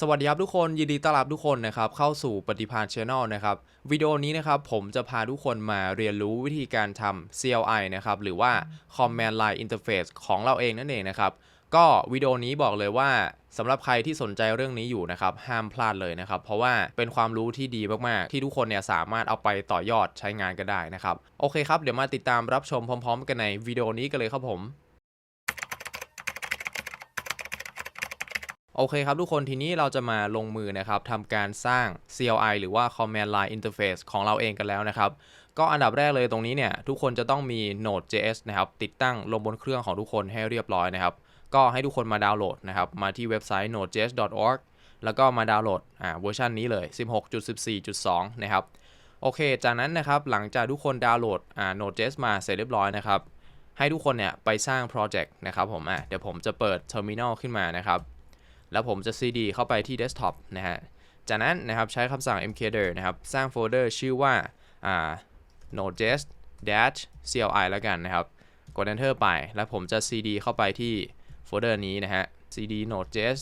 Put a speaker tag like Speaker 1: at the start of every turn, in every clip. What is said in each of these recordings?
Speaker 1: สวัสดีครับทุกคนยินดีต้อนรับทุกคนนะครับเข้าสู่ปฏิภาณ Channel นะครับวิดีโอนี้นะครับผมจะพาทุกคนมาเรียนรู้วิธีการทำ CLI นะครับหรือว่า Command Line Interface ของเราเองนั่นเองนะครับก็วิดีโอนี้บอกเลยว่าสำหรับใครที่สนใจเรื่องนี้อยู่นะครับห้ามพลาดเลยนะครับเพราะว่าเป็นความรู้ที่ดีมากๆ ที่ทุกคนเนี่ยสามารถเอาไปต่อยอดใช้งานก็ได้นะครับโอเคครับเดี๋ยวมาติดตามรับชมพร้อม ๆ กันในวิดีโอนี้กันเลยครับผม โอเคครับทุกคนทีนี้เราจะมาลงมือนะครับทำการสร้าง CLI หรือว่า Command Line Interface ของเราเองกันแล้วนะครับก็อันดับแรกเลยตรงนี้เนี่ยทุกคนจะต้องมี Node.js นะครับติดตั้งลงบนเครื่องของทุกคนให้เรียบร้อยนะครับก็ให้ทุกคนมาดาวน์โหลดนะครับมาที่เว็บไซต์ nodejs.org แล้วก็มาดาวน์โหลดอ่าเวอร์ชันนี้เลย 16.14.2 นะครับโอเค จากนั้นนะครับหลังจากทุกคนดาวน์โหลดอ่า Node.js มาเสร็จเรียบร้อยนะครับให้ทุกคนเนี่ยไปสร้างโปรเจกต์นะครับผมอะเดี๋ยวผมจะเปิด Terminal ขึ้นมานะครับ แล้วผมจะ cd เข้าไปที่ desktop นะฮะ จากนั้นนะครับใช้คำสั่ง mkdir นะครับ สร้างโฟลเดอร์ชื่อว่า node.js dash cli แล้วกันนะครับ กด enter ไป แล้วผมจะ cd เข้าไปที่โฟลเดอร์นี้นะฮะ cd node.js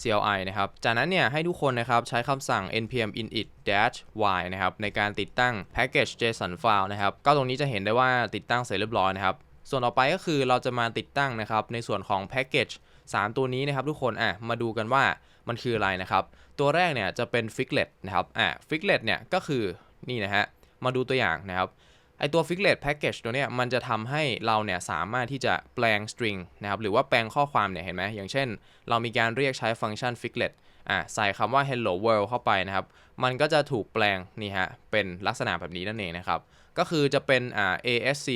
Speaker 1: CLI นะครับ จากนั้นเนี่ยให้ทุกคนนะครับใช้คำสั่ง npm init dash y นะครับในการติดตั้ง package json file นะครับ ก็ตรงนี้จะเห็นได้ว่าติดตั้งเสร็จเรียบร้อยนะครับ ส่วนต่อไปก็คือเราจะมาติดตั้งนะครับในส่วนของ package 3 ตัวนี้นะครับทุกคนอะมาดูกันว่ามันคืออะไรนะครับ ตัวแรกเนี่ยจะเป็น Figlet นะครับอะ Figlet เนี่ยก็คือนี่นะฮะมาดูตัวอย่างนะครับไอตัว Figlet Package ตัวเนี้ยมันจะทำให้เราเนี่ยสามารถที่จะแปลง string นะครับหรือว่าแปลงข้อความเนี่ยเห็นไหมอย่างเช่น เรามีการเรียกใช้ฟังก์ชัน Figlet อะใส่คำว่า hello world เข้าไปนะครับ มันก็จะถูกแปลงนี่ฮะเป็นลักษณะแบบนี้นั่นเองนะครับ ก็คือจะเป็นอ่า ASC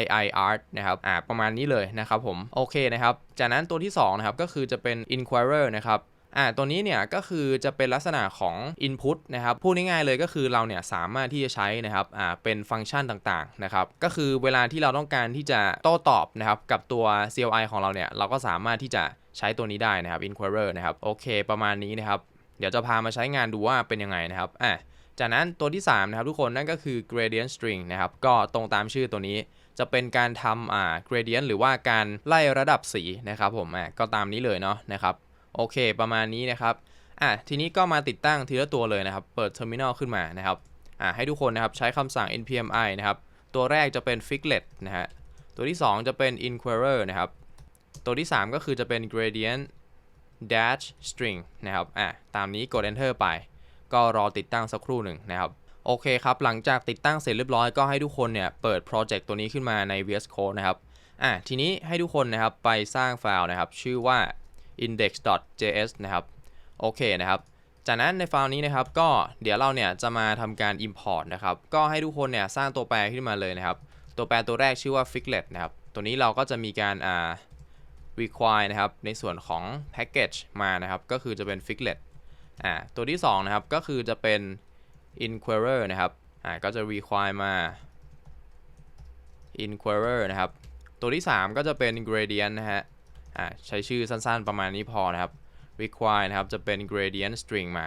Speaker 1: II art นะครับอ่าประมาณนี้เลยนะครับผมโอเคนะครับจากนั้นตัวที่2นะครับก็คือจะเป็น inquirer นะครับอ่าตัวนี้เนี่ยก็คือจะเป็นลักษณะของ input นะครับพูดง่ายๆเลยก็คือเราเนี่ยสามารถที่จะใช้นะครับอ่าเป็นฟังก์ชันต่างๆนะครับก็คือเวลาที่เราต้องการที่จะโต้ตอบนะครับกับตัว CLI ของเราเนี่ยเราก็สามารถที่จะใช้ตัวนี้ได้นะครับ inquirer นะครับโอเค ประมาณนี้นะครับเดี๋ยวจะพามาใช้งานดูว่าเป็นยังไงนะครับอะ จากนั้นตัวที่ 3 นะครับทุกคนนั่นก็คือ gradient string นะครับ ก็ตรงตามชื่อตัวนี้จะเป็นการทำอ่า gradient หรือว่าการไล่ระดับสีนะครับผมอะก็ตามนี้เลยเนาะนะครับโอเค ประมาณนี้นะครับอะทีนี้ก็มาติดตั้งทีละตัวเลยนะครับ เปิด terminal ขึ้นมานะครับอะให้ทุกคนนะครับใช้คำสั่ง npm i นะครับ ตัวแรกจะเป็น figlet นะฮะตัวที่ 2 จะเป็น inquirer นะครับ ตัวที่ 3 ก็คือจะเป็น gradient dash string นะครับอะตามนี้กด enter ไป ก็รอติดตั้งสักครู่หนึ่งนะครับโอเคครับ หลังจากติดตั้งเสร็จเรียบร้อยก็ให้ทุกคนเนี่ยเปิดโปรเจกต์ตัวนี้ขึ้นมาใน VS Code นะครับอะทีนี้ให้ทุกคนนะครับไปสร้างไฟล์นะครับ ชื่อว่า index.js นะครับโอเคนะครับ จากนั้นในไฟล์นี้นะครับก็เดี๋ยวเราเนี่ยจะมาทำการ import นะครับก็ให้ทุกคนเนี่ยสร้างตัวแปรขึ้นมาเลยนะครับ ตัวแปรตัวแรกชื่อว่า figlet นะครับตัวนี้เราก็จะมีการอ่า require นะครับในส่วนของ package มานะครับ ก็คือจะเป็น figlet อ่าตัวที่2นะครับก็คือจะเป็น inquirer นะครับอ่าก็จะ require มา inquirer นะครับ ตัวที่ 3 ก็จะเป็น gradient นะฮะอ่าใช้ชื่อสั้นๆประมาณนี้พอนะครับ require นะครับจะเป็น gradient string มา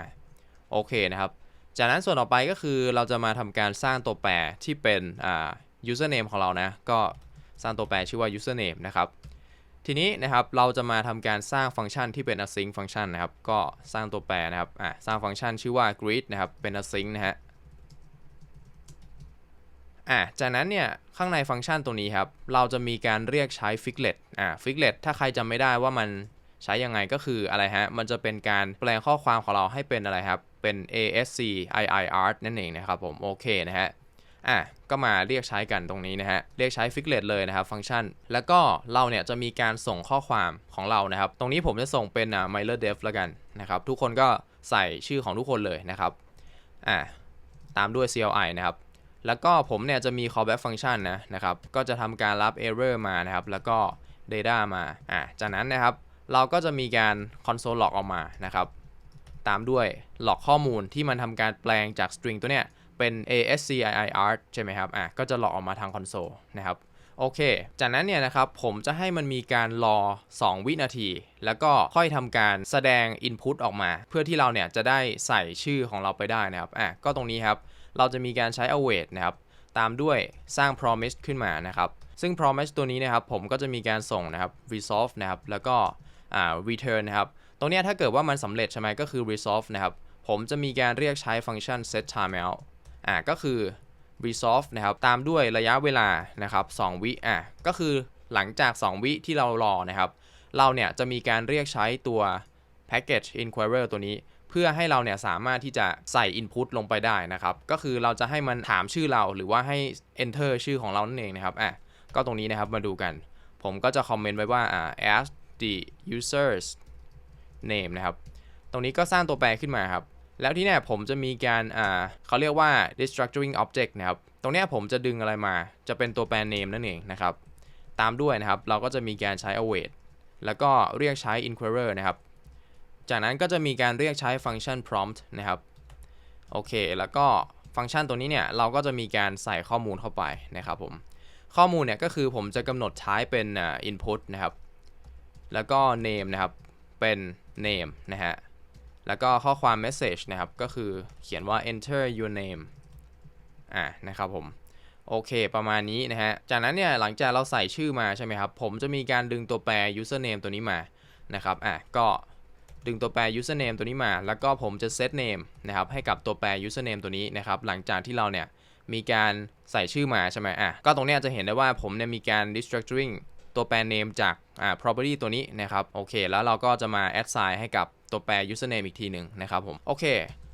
Speaker 1: โอเคนะครับ จากนั้นส่วนต่อไปก็คือเราจะมาทำการสร้างตัวแปรที่เป็นอ่า username ของเรานะ ก็สร้างตัวแปรชื่อว่า username นะครับ ทีนี้นะครับเราจะมาทำการสร้างฟังก์ชันที่เป็น async ฟังก์ชันนะครับ ก็สร้างตัวแปรนะครับอะสร้างฟังก์ชันชื่อว่า greet นะครับเป็น async นะฮะอะจากนั้นเนี่ยข้างในฟังก์ชันตัวนี้ครับเราจะมีการเรียกใช้ figlet อะ figlet ถ้าใครจำไม่ได้ว่ามันใช้ยังไงก็คืออะไรฮะ มันจะเป็นการแปลงข้อความของเราให้เป็นอะไรครับ เป็น ASC II art นั่นเองนะครับผม โอเคนะฮะ อะก็มาเรียกใช้กันตรงนี้นะฮะ เรียกใช้ Figlet เลยนะครับฟังก์ชัน แล้วก็เราเนี่ยจะมีการส่งข้อความของเรานะครับ ตรงนี้ผมจะส่งเป็นอ่า mailer def แล้วกันนะครับ ทุกคนก็ใส่ชื่อของทุกคนเลยนะครับอะตามด้วย CLI นะครับ แล้วก็ผมเนี่ยจะมี callback function นะนะครับ ก็จะทำการรับ error มานะครับ แล้วก็ data มาอะจากนั้นนะครับ เราก็จะมีการ console log ออกมานะครับ ตามด้วย log ข้อมูลที่มันทำการแปลงจาก string ตัวเนี้ย เป็น ASCII art ใช่ไหมครับอะก็จะหลอกออกมาทางคอนโซลนะครับโอเค จากนั้นเนี่ยนะครับผมจะให้มันมีการรอ 2 วินาที แล้วก็ค่อยทำการแสดง Input ออกมา เพื่อที่เราเนี่ยจะได้ใส่ชื่อของเราไปได้นะครับอะก็ตรงนี้ครับเราจะมีการใช้ await นะครับตามด้วยสร้าง promise ขึ้นมานะครับซึ่ง promise ตัวนี้นะครับผมก็จะมีการส่งนะครับ resolve นะครับแล้วก็อ่า return นะครับตรงนี้ถ้าเกิดว่ามันสำเร็จใช่ไหมก็คือ resolve นะครับผมจะมีการเรียกใช้ฟังก์ชัน set timeout อ่าก็คือ resolve นะครับตามด้วยระยะเวลานะครับ2วิอะก็คือหลังจาก 2 วิที่เรารอนะครับ เราเนี่ยจะมีการเรียกใช้ตัว package inquirer ตัวนี้ เพื่อให้เราเนี่ยสามารถที่จะใส่ input ลงไปได้นะครับ ก็คือเราจะให้มันถามชื่อเราหรือว่าให้ enter ชื่อของเรานั่นเองนะครับอะก็ตรงนี้นะครับมาดูกัน ผมก็จะคอมเมนต์ไว้ว่าอ่า ask the users name นะครับ ตรงนี้ก็สร้างตัวแปรขึ้นมาครับ แล้วที่เนี่ยผมจะมีการอ่าเขาเรียกว่า destructuring object นะครับ ตรงเนี้ยผมจะดึงอะไรมา จะเป็นตัวแปร name นั่นเองนะครับ ตามด้วยนะครับ เราก็จะมีการใช้ await แล้วก็เรียกใช้ inquirer นะครับ จากนั้นก็จะมีการเรียกใช้ฟังก์ชัน prompt นะครับ โอเค แล้วก็ฟังก์ชันตัวนี้เนี่ย เราก็จะมีการใส่ข้อมูลเข้าไปนะครับผม ข้อมูลเนี่ยก็คือผมจะกำหนดใช้เป็น input นะครับ แล้วก็ name นะครับ เป็น name นะฮะ แล้วก็ข้อความ message นะครับ ก็คือเขียนว่า enter your name อ่านะครับผม โอเค ประมาณนี้นะฮะ จากนั้นเนี่ย หลังจากเราใส่ชื่อมาใช่ไหมครับ ผมจะมีการดึงตัวแปร username ตัวนี้มา นะครับ อะ ก็ดึงตัวแปร username ตัวนี้มา แล้วก็ผมจะ set name นะครับ ให้กับตัวแปร username ตัวนี้นะครับ หลังจากที่เราเนี่ย มีการใส่ชื่อมาใช่ไหมอะ ก็ตรงเนี้ยจะเห็นได้ว่าผมเนี่ยมีการ destructuring ตัวแปร name จากอ่า property ตัวนี้นะครับ โอเค แล้วเราก็จะมา assign ให้กับ ตัวแปร username อีกทีหนึ่งนะครับผมโอเค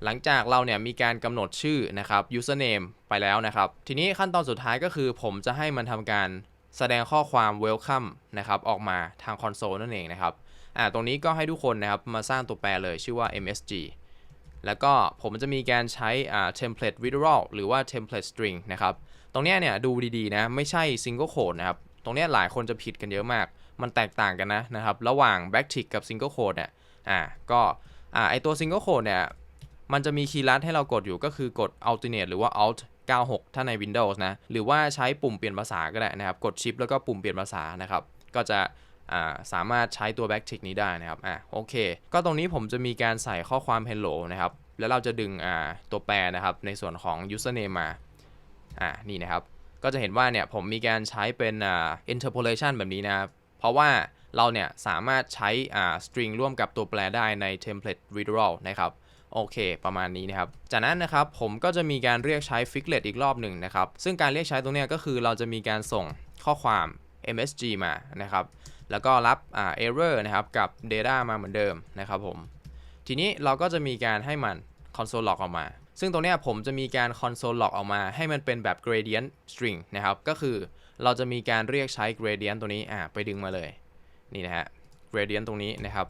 Speaker 1: หลังจากเราเนี่ยมีการกำหนดชื่อนะครับ username ไปแล้วนะครับ ทีนี้ขั้นตอนสุดท้ายก็คือ ผมจะให้มันทำการแสดงข้อความ welcome นะครับออกมาทางคอนโซลนั่นเองนะครับอ่าตรงนี้ก็ให้ทุกคนนะครับมาสร้างตัวแปรเลยชื่อว่า msg แล้วก็ผมจะมีการใช้อ่า template literal หรือว่า template string นะครับตรงนี้เนี่ยดูดีๆนะไม่ใช่ single quote นะครับตรงนี้หลายคนจะผิดกันเยอะมาก มันแตกต่างกันนะนะครับ ระหว่าง backtick กับ single quote เนี่ย อ่าก็อ่าไอตัว single quote เนี่ย มันจะมีคีย์ลัดให้เรากดอยู่ก็คือกด alternate หรือว่า alt 96 ถ้าใน Windows นะ หรือว่าใช้ปุ่มเปลี่ยนภาษาก็ได้นะครับ กด shift แล้วก็ปุ่มเปลี่ยนภาษานะครับ ก็จะอ่าสามารถใช้ตัว backtick นี้ได้นะครับ อ่าโอเค ก็ตรงนี้ผมจะมีการใส่ข้อความ hello นะครับ แล้วเราจะดึงอ่าตัวแปรนะครับ ในส่วนของ username มา อ่านี่นะครับ ก็จะเห็นว่าเนี่ยผมมีการใช้เป็นอ่า interpolation แบบนี้นะครับ เพราะว่า เราเนี่ยสามารถใช้อ่า string ร่วมกับตัวแปรได้ใน template literal นะครับโอเค ประมาณนี้นะครับ จากนั้นนะครับผมก็จะมีการเรียกใช้ Figlet อีกรอบหนึ่งนะครับ ซึ่งการเรียกใช้ตรงเนี้ยก็คือเราจะมีการส่งข้อความ msg มานะครับ แล้วก็รับอ่า error นะครับกับ data มาเหมือนเดิมนะครับผม ทีนี้เราก็จะมีการให้มัน console log ออกมา ซึ่งตรงเนี้ยผมจะมีการ console log ออกมา ให้มันเป็นแบบ gradient string นะครับ ก็คือเราจะมีการเรียกใช้ gradient ตัวนี้อ่าไปดึงมาเลย นี่นะฮะ gradient ตรงนี้นะครับ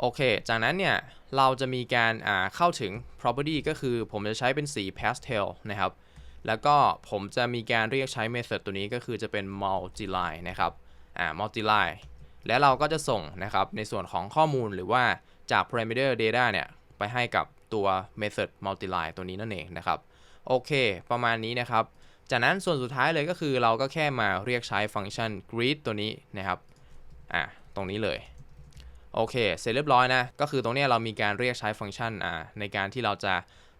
Speaker 1: โอเค จากนั้นเนี่ย เราจะมีการเข้าถึง property ก็คือผมจะใช้เป็นสี pastel นะครับ แล้วก็ผมจะมีการเรียกใช้ method ตัวนี้ก็คือจะเป็น multiline นะครับอ่า multiline และเราก็จะส่งนะครับในส่วนของข้อมูลหรือว่าจาก parameter data เนี่ย ไปให้กับตัว method multiline ตัวนี้นั่นเองนะครับ โอเค ประมาณนี้นะครับ จากนั้นส่วนสุดท้ายเลยก็คือเราก็แค่มาเรียกใช้ฟังก์ชัน greet ตัวนี้นะครับ อ่าตรงนี้เลยโอเค เสร็จเรียบร้อยนะ ก็คือตรงนี้เรามีการเรียกใช้ฟังก์ชันอ่าในการที่เราจะ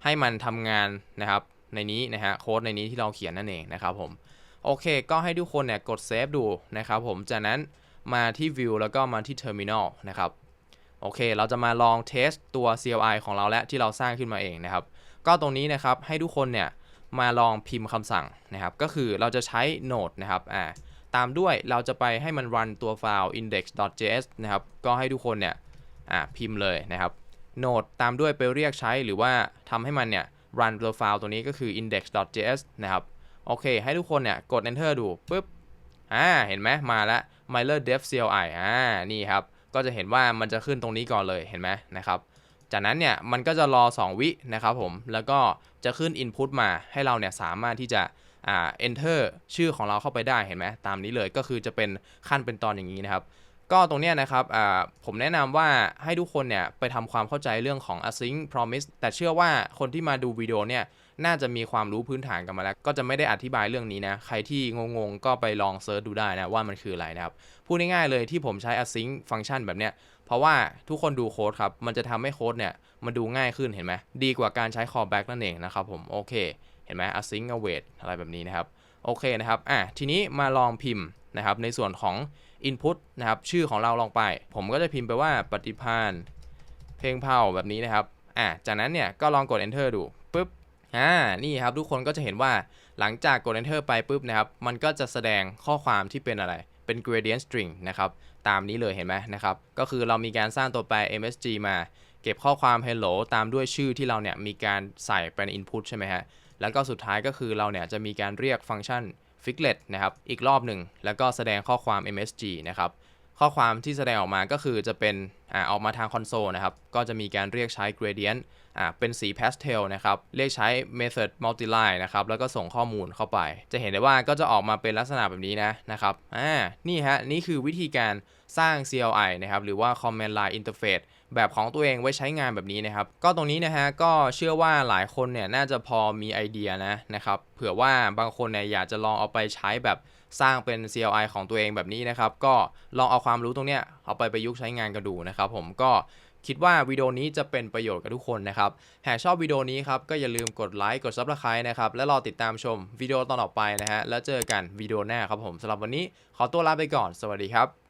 Speaker 1: ให้มันทำงานนะครับในนี้นะฮะโค้ดในนี้ที่เราเขียนนั่นเองนะครับผมโอเค ก็ให้ทุกคนเนี่ยกดเซฟดูนะครับผมจากนั้นมาที่ view แล้วก็มาที่ terminal นะครับโอเค เราจะมาลองเทสตัว CLI ของเราและที่เราสร้างขึ้นมาเองนะครับ ก็ตรงนี้นะครับให้ทุกคนเนี่ยมาลองพิมพ์คำสั่งนะครับ ก็คือเราจะใช้ node นะครับอ่า ตามด้วยเราจะไปให้มัน run ตัวไฟล์ index.js นะครับ ก็ให้ทุกคนเนี่ยพิมพ์เลยนะครับ node ตามด้วยไปเรียกใช้หรือว่าทำให้มันเนี่ย run ตัวไฟล์ตัวนี้ก็คือ index.js นะครับ โอเค ให้ทุกคนเนี่ยกด enter ดูปุ๊บอ่าเห็นไหมมาแล้ว miler dev cli อ่านี่ครับ ก็จะเห็นว่ามันจะขึ้นตรงนี้ก่อนเลยเห็นไหมนะครับจากนั้นเนี่ยมันก็จะรอ 2 วินะครับผมแล้วก็จะขึ้น input มาให้เราเนี่ยสามารถที่จะ อ่า enter ชื่อของเราเข้าไปได้เห็นไหมตามนี้เลยก็คือจะเป็นขั้นเป็นตอนอย่างนี้นะครับ ก็ตรงเนี้ยนะครับอ่าผมแนะนำว่าให้ทุกคนเนี่ยไปทำความเข้าใจเรื่องของ async promise แต่เชื่อว่าคนที่มาดูวิดีโอเนี่ยน่าจะมีความรู้พื้นฐานกันมาแล้ว ก็จะไม่ได้อธิบายเรื่องนี้นะ ใครที่งงๆ ก็ไปลองเซิร์ชดูได้นะว่ามันคืออะไรนะครับ พูดง่ายๆเลยที่ผมใช้ async ฟังก์ชันแบบเนี้ย เพราะว่าทุกคนดูโค้ดครับ มันจะทำให้โค้ดเนี่ยมันดูง่ายขึ้นเห็นไหม ดีกว่าการใช้ callback นั่นเองนะครับผม โอเค ห็นไหม async await อะไรแบบนี้นะครับ โอเคนะครับอะทีนี้มาลองพิมพ์นะครับ ในส่วนของ Input นะครับ ชื่อของเราลองไป ผมก็จะพิมพ์ไปว่าปฏิพานเพลงเผาแบบนี้นะครับอะจากนั้นเนี่ยก็ลองกด enter ดูปุ๊บอ่านี่ครับทุกคนก็จะเห็นว่าหลังจากกด enter ไปปุ๊บนะครับ มันก็จะแสดงข้อความที่เป็นอะไรเป็น gradient string นะครับตามนี้เลยเห็นไหมนะครับ ก็คือเรามีการสร้างตัวแปร msg มา เก็บข้อความ hello ตามด้วยชื่อที่เราเนี่ยมีการใส่ไปใน input ใช่ไหมฮะ แล้วก็สุดท้ายก็คือเราเนี่ยจะมีการเรียกฟังก์ชัน figlet นะครับ อีกรอบหนึ่ง แล้วก็แสดงข้อความ msg นะครับ ข้อความที่แสดงออกมาก็คือจะเป็นอ่าออกมาทางคอนโซลนะครับ ก็จะมีการเรียกใช้ gradient อ่าเป็นสี pastel นะครับ เรียกใช้ method multiline นะครับ แล้วก็ส่งข้อมูลเข้าไป จะเห็นได้ว่าก็จะออกมาเป็นลักษณะแบบนี้นะนะครับอ่านี่ฮะ นี่คือวิธีการสร้าง CLI นะครับ หรือว่า command line interface แบบของตัวเองไว้ใช้งานแบบนี้นะครับ ก็ตรงนี้นะฮะ ก็เชื่อว่าหลายคนเนี่ยน่าจะพอมีไอเดียนะนะครับ เผื่อว่าบางคนเนี่ยอยากจะลองเอาไปใช้แบบ สร้างเป็น CLI ของตัวเองแบบนี้นะครับ ก็ลองเอาความรู้ตรงเนี้ยเอาไปประยุกต์ใช้งานกันดูนะครับ ผมก็คิดว่าวิดีโอนี้จะเป็นประโยชน์กับทุกคนนะครับ หากชอบวิดีโอนี้ครับ ก็อย่าลืมกดไลค์ กดซับสไคร b e นะครับ และรอติดตามชมวิดีโอตอนต่อไปนะฮะ แล้วเจอกันวิดีโอหน้าครับผมสำหรับวันนี้ขอตัวลาไปก่อน สวัสดีครับ